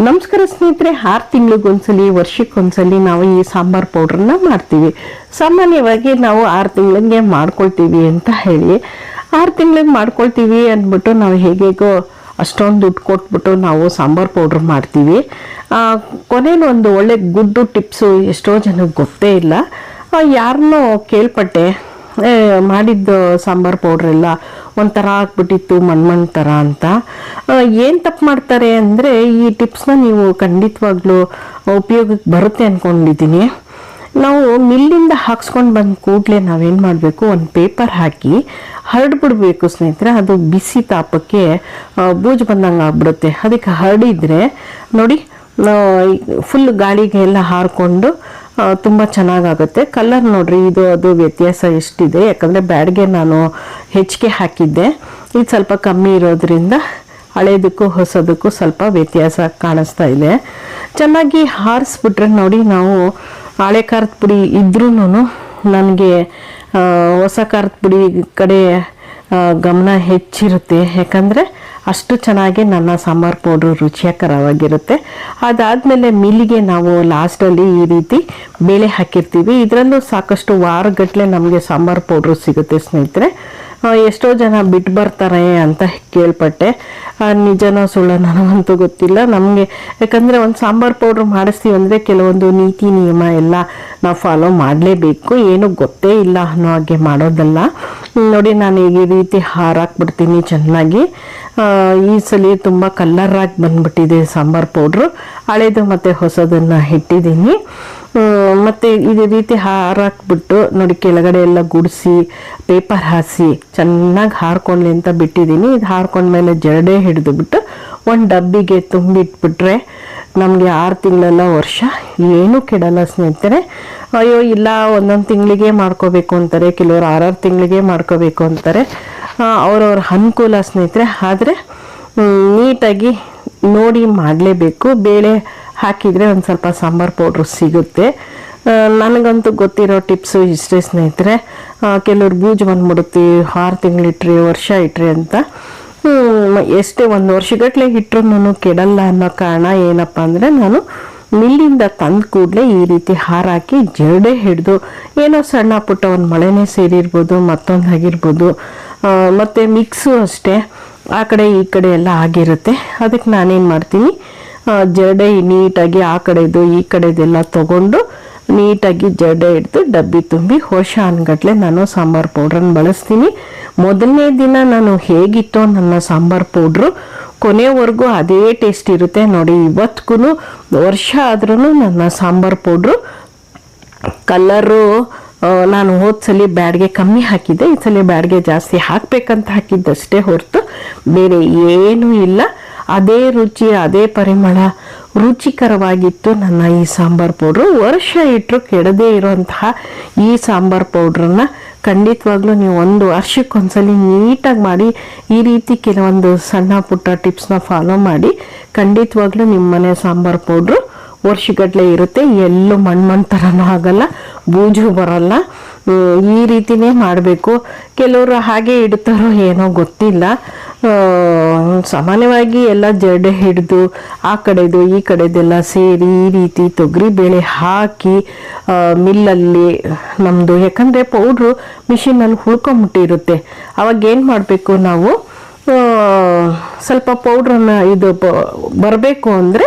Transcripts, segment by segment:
ನಮಸ್ಕಾರ ಸ್ನೇಹಿತರೆ, ಆರು ತಿಂಗಳಿಗೊಂದ್ಸಲಿ, ವರ್ಷಕ್ಕೊಂದ್ಸಲಿ ನಾವು ಈ ಸಾಂಬಾರು ಪೌಡ್ರನ್ನ ಮಾಡ್ತೀವಿ. ಸಾಮಾನ್ಯವಾಗಿ ನಾವು ಆರು ತಿಂಗಳಿಗೆ ಮಾಡ್ಕೊಳ್ತೀವಿ ಅಂತ ಹೇಳಿ. ಆರು ತಿಂಗಳಿಗೆ ಮಾಡ್ಕೊಳ್ತೀವಿ ಅಂದ್ಬಿಟ್ಟು ನಾವು ಹೇಗೇಗೋ ಅಷ್ಟೊಂದು ದುಡ್ಡು ಕೊಟ್ಬಿಟ್ಟು ನಾವು ಸಾಂಬಾರು ಪೌಡ್ರ್ ಮಾಡ್ತೀವಿ. ಕೊನೆಯಲ್ಲಿ ಒಂದು ಒಳ್ಳೆ ಗುಡ್ಡು ಟಿಪ್ಸು ಎಷ್ಟೋ ಜನಕ್ಕೆ ಗೊತ್ತೇ ಇಲ್ಲ. ಯಾರನ್ನೂ ಕೇಳ್ಪಟ್ಟೆ ಮಾಡಿದ್ದು ಸಾಂಬಾರು ಪೌಡ್ರ್ ಎಲ್ಲ ಒಂಥರ ಆಗ್ಬಿಟ್ಟಿತ್ತು ಮಣ್ಮಣ್ ಮಣ್ ಥರ ಅಂತ ಏನು ತಪ್ಪು ಮಾಡ್ತಾರೆ ಅಂದರೆ ಈ ಟಿಪ್ಸ್ನ ನೀವು ಖಂಡಿತವಾಗ್ಲೂ ಉಪಯೋಗಕ್ಕೆ ಬರುತ್ತೆ ಅಂದ್ಕೊಂಡಿದ್ದೀನಿ ನಾವು ಮಿಲ್ಲಿಂದ ಹಾಕ್ಸ್ಕೊಂಡು ಬಂದ ಕೂಡಲೇ ನಾವೇನು ಮಾಡಬೇಕು, ಒಂದು ಪೇಪರ್ ಹಾಕಿ ಹರಡ್ಬಿಡ್ಬೇಕು ಸ್ನೇಹಿತರೆ. ಅದು ಬಿಸಿ ತಾಪಕ್ಕೆ ಬೂಜು ಬಂದಂಗೆ ಆಗ್ಬಿಡುತ್ತೆ. ಅದಕ್ಕೆ ಹರಡಿದರೆ, ನೋಡಿ ಫುಲ್ ಗಾಳಿಗೆ ಎಲ್ಲ ಹಾರಿಕೊಂಡು ತುಂಬ ಚೆನ್ನಾಗಾಗುತ್ತೆ. ಕಲ್ಲರ್ ನೋಡ್ರಿ, ಇದು, ಅದು ವ್ಯತ್ಯಾಸ ಎಷ್ಟಿದೆ. ಯಾಕಂದರೆ ಬ್ಯಾಡ್ಗೆ ನಾನು ಹೆಚ್ಚಿಗೆ ಹಾಕಿದ್ದೆ. ಇದು ಸ್ವಲ್ಪ ಕಮ್ಮಿ ಇರೋದ್ರಿಂದ ಹಳೇದಕ್ಕೂ ಹೊಸದಕ್ಕೂ ಸ್ವಲ್ಪ ವ್ಯತ್ಯಾಸ ಕಾಣಿಸ್ತಾ ಇದೆ. ಚೆನ್ನಾಗಿ ಹಾರಿಸ್ಬಿಟ್ರೆ ನೋಡಿ ನಾವು ಹಳೆ ಖಾರದ ಪುಡಿ ಇದ್ರೂ ನನಗೆ ಹೊಸ ಖಾರದ ಪುಡಿ ಕಡೆ ಗಮನ ಹೆಚ್ಚಿರುತ್ತೆ. ಯಾಕಂದರೆ ಅಷ್ಟು ಚೆನ್ನಾಗಿ ನನ್ನ ಸಾಂಬಾರು ಪೌಡ್ರು ರುಚಿಕರವಾಗಿರುತ್ತೆ ಅದಾದಮೇಲೆ ಮಿಲ್ಲಿಗೆ ನಾವು ಲಾಸ್ಟಲ್ಲಿ ಈ ರೀತಿ ಬೇಳೆ ಹಾಕಿರ್ತೀವಿ. ಇದರಲ್ಲೂ ಸಾಕಷ್ಟು ವಾರಗಟ್ಟಲೆ ನಮಗೆ ಸಾಂಬಾರು ಪೌಡ್ರು ಸಿಗುತ್ತೆ ಸ್ನೇಹಿತರೆ. ಎಷ್ಟೋ ಜನ ಬಿಟ್ಟು ಬರ್ತಾರೆ ಅಂತ ಕೇಳ್ಪಟ್ಟೆ. ನಿಜನೋ ಸುಳ್ಳು ನನಗಂತೂ ಗೊತ್ತಿಲ್ಲ. ನಮಗೆ ಯಾಕಂದರೆ ಒಂದು ಸಾಂಬಾರು ಪೌಡ್ರ್ ಮಾಡಿಸ್ತೀವಿ ಅಂದರೆ ಕೆಲವೊಂದು ನೀತಿ, ನಿಯಮ ಎಲ್ಲ ನಾವು ಫಾಲೋ ಮಾಡಲೇಬೇಕು. ಏನು ಗೊತ್ತೇ ಇಲ್ಲ ಅನ್ನೋ ಹಾಗೆ ಮಾಡೋದಲ್ಲ. ನೋಡಿ, ನಾನು ಈ ರೀತಿ ಹಾರಾಕ್ಬಿಡ್ತೀನಿ ಚೆನ್ನಾಗಿ. ಈ ಸಲ ತುಂಬ ಕಲ್ಲರಾಗಿ ಬಂದ್ಬಿಟ್ಟಿದೆ ಸಾಂಬಾರು ಪೌಡ್ರು. ಹಳೇದು ಮತ್ತು ಹೊಸದನ್ನು ಇಟ್ಟಿದ್ದೀನಿ. ಮತ್ತು ಮತ್ತೆ ಇದೇ ರೀತಿ ಹಾರಾಕ್ಬಿಟ್ಟು ನೋಡಿ, ಕೆಳಗಡೆ ಎಲ್ಲ ಗುಡಿಸಿ ಪೇಪರ್ ಹಾಸಿ, ಚೆನ್ನಾಗಿ ಹಾರ್ಕೊಳ್ಳಿ ಅಂತ ಬಿಟ್ಟಿದ್ದೀನಿ. ಇದು ಹಾರ್ಕೊಂಡ್ಮೇಲೆ ಜರಡೆ ಹಿಡಿದು ಬಿಟ್ಟು ಒಂದು ಡಬ್ಬಿಗೆ ತುಂಬಿಟ್ಬಿಟ್ರೆ ನಮಗೆ ಆರು ತಿಂಗಳೆಲ್ಲ ವರ್ಷ, ಏನೂ ಕೆಡಲ್ಲ ಸ್ನೇಹಿತರೆ. ಅಯ್ಯೋ, ಇಲ್ಲ, ಒಂದೊಂದು ತಿಂಗಳಿಗೆ ಮಾಡ್ಕೋಬೇಕು ಅಂತಾರೆ, ಕೆಲವರು ಆರಾರು ತಿಂಗಳಿಗೆ ಮಾಡ್ಕೋಬೇಕು ಅಂತಾರೆ. ಅವರವ್ರ ಅನುಕೂಲ ಸ್ನೇಹಿತರೆ. ಆದರೆ ನೀಟಾಗಿ ನೋಡಿ ಮಾಡಲೇಬೇಕು. ಬೇಳೆ ಹಾಕಿದರೆ ಒಂದು ಸ್ವಲ್ಪ ಸಾಂಬಾರ್ ಪೌಡ್ರ್ ಸಿಗುತ್ತೆ. ನನಗಂತೂ ಗೊತ್ತಿರೋ ಟಿಪ್ಸು ಇಷ್ಟೇ ಸ್ನೇಹಿತರೆ. ಕೆಲವ್ರು ಬೂಜು ಬಂದ್ಬಿಡುತ್ತೆ, ಆರು ತಿಂಗಳಿಟ್ರಿ, ವರ್ಷ ಇಟ್ರಿ ಅಂತ. ಎಷ್ಟೇ ಒಂದು ವರ್ಷಗಟ್ಟಲೆ ಇಟ್ಟರು ಕೆಡಲ್ಲ ಅನ್ನೋ ಕಾರಣ ಏನಪ್ಪ ಅಂದರೆ ನಾನು ಮಿಲ್ಲಿಂದ ತಂದ ಕೂಡಲೇ ಈ ರೀತಿ ಹಾರಾಕಿ ಜರಡೆ ಹಿಡಿದು ಏನೋ ಸಣ್ಣ ಪುಟ್ಟ ಒಂದು ಮಳೆನೇ ಸೇರಿರ್ಬೋದು ಮತ್ತೊಂದು ಆಗಿರ್ಬೋದು ಆ, ಮತ್ತೆ ಮಿಕ್ಸು ಅಷ್ಟೇ ಆ ಕಡೆ ಈ ಕಡೆ ಎಲ್ಲ ಆಗಿರುತ್ತೆ. ಅದಕ್ಕೆ ನಾನೇನು ಮಾಡ್ತೀನಿ ಜರಡೆ ನೀಟಾಗಿ ಆ ಕಡೆದು ಈ ಕಡೆದೆಲ್ಲ ತಗೊಂಡು ನೀಟಾಗಿ ಜಡೆ ಹಿಡಿದು ಡಬ್ಬಿ ತುಂಬಿ ಹೊಸ ಅನ್ಗಟ್ಲೆ ನಾನು ಸಾಂಬಾರು ಪೌಡ್ರನ್ನ ಬಳಸ್ತೀನಿ. ಮೊದಲನೇ ದಿನ ನಾನು ಹೇಗಿತ್ತೋ ನನ್ನ ಸಾಂಬಾರು ಪೌಡ್ರು, ಕೊನೆವರೆಗೂ ಅದೇ ಟೇಸ್ಟ್ ಇರುತ್ತೆ ನೋಡಿ. ಇವತ್ತಿಗೂ ವರ್ಷ ಆದ್ರೂ ನನ್ನ ಸಾಂಬಾರು ಪೌಡ್ರು ಕಲ್ಲರು ನಾನು ಹೋದ ಸಲ ಬ್ಯಾಡ್ಗೆ ಕಮ್ಮಿ ಹಾಕಿದ್ದೆ ಈ ಸಲ ಬ್ಯಾಡ್ಗೆ ಜಾಸ್ತಿ ಹಾಕ್ಬೇಕಂತ ಹಾಕಿದ್ದಷ್ಟೇ ಹೊರತು ಬೇರೆ ಏನೂ ಇಲ್ಲ. ಅದೇ ರುಚಿ, ಅದೇ ಪರಿಮಳ ರುಚಿಕರವಾಗಿತ್ತು. ನನ್ನ ಈ ಸಾಂಬಾರ್ ಪೌಡ್ರು. ವರ್ಷ ಇಟ್ಟರು ಕೆಡದೇ ಇರುವಂತಹ ಈ ಸಾಂಬಾರ್ ಪೌಡ್ರನ್ನ ಖಂಡಿತವಾಗ್ಲೂ ನೀವು ಒಂದು ವರ್ಷಕ್ಕೊಂದ್ಸಲಿ ನೀಟಾಗಿ ಮಾಡಿ, ಈ ರೀತಿ ಕೆಲವೊಂದು ಸಣ್ಣ ಪುಟ್ಟ ಟಿಪ್ಸ್ನ ಫಾಲೋ ಮಾಡಿ, ಖಂಡಿತವಾಗ್ಲೂ ನಿಮ್ಮ ಮನೆ ಸಾಂಬಾರ್ ಪೌಡ್ರು ವರ್ಷಗಟ್ಟಲೆ ಇರುತ್ತೆ. ಎಲ್ಲೂ ಮಣ್ಣು ಮಣ್ಣು ಥರನೂ ಆಗಲ್ಲ, ಬೂಜು ಬರಲ್ಲ. ಈ ರೀತಿನೇ ಮಾಡಬೇಕು. ಕೆಲವರು ಹಾಗೆ ಇಡ್ತಾರೋ ಏನೋ ಗೊತ್ತಿಲ್ಲ. ಸಾಮಾನ್ಯವಾಗಿ ಎಲ್ಲ ಜಡೆ ಹಿಡಿದು ಆ ಕಡೆದು ಈ ಕಡೆದೆಲ್ಲ ಸೇರಿ ಈ ರೀತಿ ತೊಗರಿ ಬೇಳೆ ಹಾಕಿ ಮಿಲ್ಲಲ್ಲಿ ನಮ್ಮದು ಯಾಕಂದರೆ ಪೌಡ್ರು ಮಿಷಿನಲ್ಲಿ ಹುಳ್ಕೊಂಬಿಟ್ಟಿರುತ್ತೆ ಅವಾಗ ಏನು ಮಾಡಬೇಕು ನಾವು? ಸ್ವಲ್ಪ ಪೌಡ್ರನ್ನ ಇದು ಬರಬೇಕು ಅಂದರೆ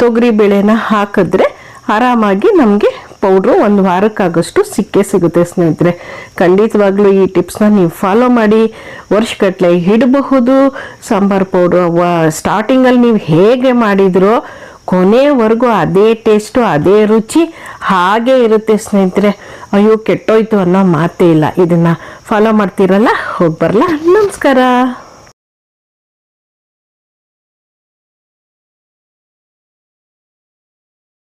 ತೊಗರಿ ಬೇಳೆನ ಹಾಕಿದ್ರೆ ಆರಾಮಾಗಿ ನಮಗೆ ಪೌಡ್ರು ಒಂದು ವಾರಕ್ಕಾಗಷ್ಟು ಸಿಕ್ಕೇ ಸಿಗುತ್ತೆ ಸ್ನೇಹಿತರೆ. ಖಂಡಿತವಾಗ್ಲೂ ಈ ಟಿಪ್ಸ್ನ ನೀವು ಫಾಲೋ ಮಾಡಿ ವರ್ಷಗಟ್ಟಲೆ ಇಡಬಹುದು. ಸಾಂಬಾರು ಪೌಡ್ರು ಸ್ಟಾರ್ಟಿಂಗಲ್ಲಿ ನೀವು ಹೇಗೆ ಮಾಡಿದ್ರೋ ಕೊನೆವರೆಗೂ ಅದೇ ಟೇಸ್ಟು ಅದೇ ರುಚಿ ಹಾಗೆ ಇರುತ್ತೆ ಸ್ನೇಹಿತರೆ. ಅಯ್ಯೋ, ಕೆಟ್ಟೋಯ್ತು ಅನ್ನೋ ಮಾತೇ ಇಲ್ಲ. ಇದನ್ನು ಫಾಲೋ ಮಾಡ್ತೀರಲ್ಲ ಹೋಗಿ ಬರಲ್ಲ ನಮಸ್ಕಾರ.